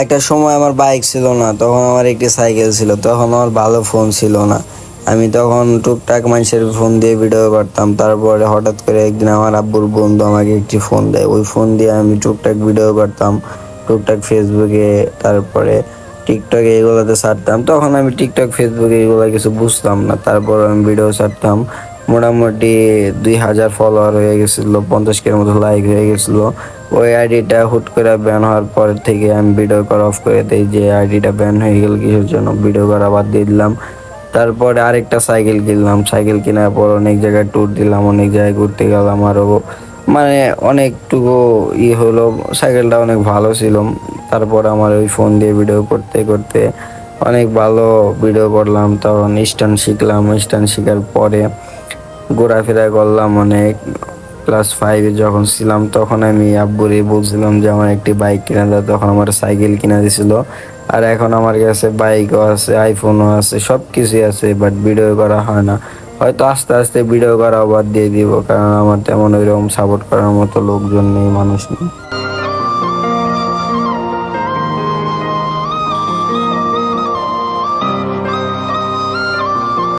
একটা সময় আমার বাইক ছিল না, তখন আমার একটি সাইকেল ছিল, তখন আমার ভালো ফোন ছিল না। আমি তখন টুকটাক মানুষের ফোন দিয়ে ভিডিও করতাম, তারপরে হঠাৎ করে একদিন আমার আব্বুর বন্ধু আমাকে একটি ফোন দেয়। ওই ফোন দিয়ে আমি টুকটাক ভিডিও করতাম, টুকটাক ফেসবুকে তারপরে টিকটকে এগুলোতে ছাড়তাম। তখন আমি টিকটক ফেসবুকে এগুলো কিছু বুঝতাম না, তারপর আমি ভিডিও ছাড়তাম। মোটামুটি দুই হাজার ফলোয়ার হয়ে গেছিল, পঞ্চাশ কের মতো লাইক হয়ে গেছিল। ওই আইডিটা হুট করে ব্যান হওয়ার পর থেকে আমি ভিডিও করা অফ করে দিই যে আইডিটা ব্যান হয়ে গেল, কিসের জন্য? ভিডিও করা বাদ দিয়ে দিলাম। তারপরে আরেকটা সাইকেল কিনলাম। সাইকেল কেনার পর অনেক জায়গায় ট্যুর দিলাম, অনেক জায়গায় ঘুরতে গেলাম আরও মানে অনেকটুকু ই হলো সাইকেলটা অনেক ভালো ছিল। তারপর আমার ওই ফোন দিয়ে ভিডিও করতে করতে অনেক ভালো ভিডিও করলাম। তখন স্ট্যান্ড শিখলাম। স্ট্যান্ড শেখার পরে ঘোরাফেরা করলাম অনেক। ক্লাস ফাইভে যখন ছিলাম তখন আমি আব্বুরে বলছিলাম যে, আমার একটি বাইক কিনে দাও। তখন আমার সাইকেল কিনে দিছিল। আর এখন আমার কাছে বাইকও আছে আইফোনও আছে সব কিছুই আছে বাট ভিডিও করা হয় না। হয়তো আস্তে আস্তে ভিডিও করা বাদ দিয়ে দিব, কারণ আমার তেমন ওইরকম সাপোর্ট করার মতো লোকজন নেই, মানুষ নেই।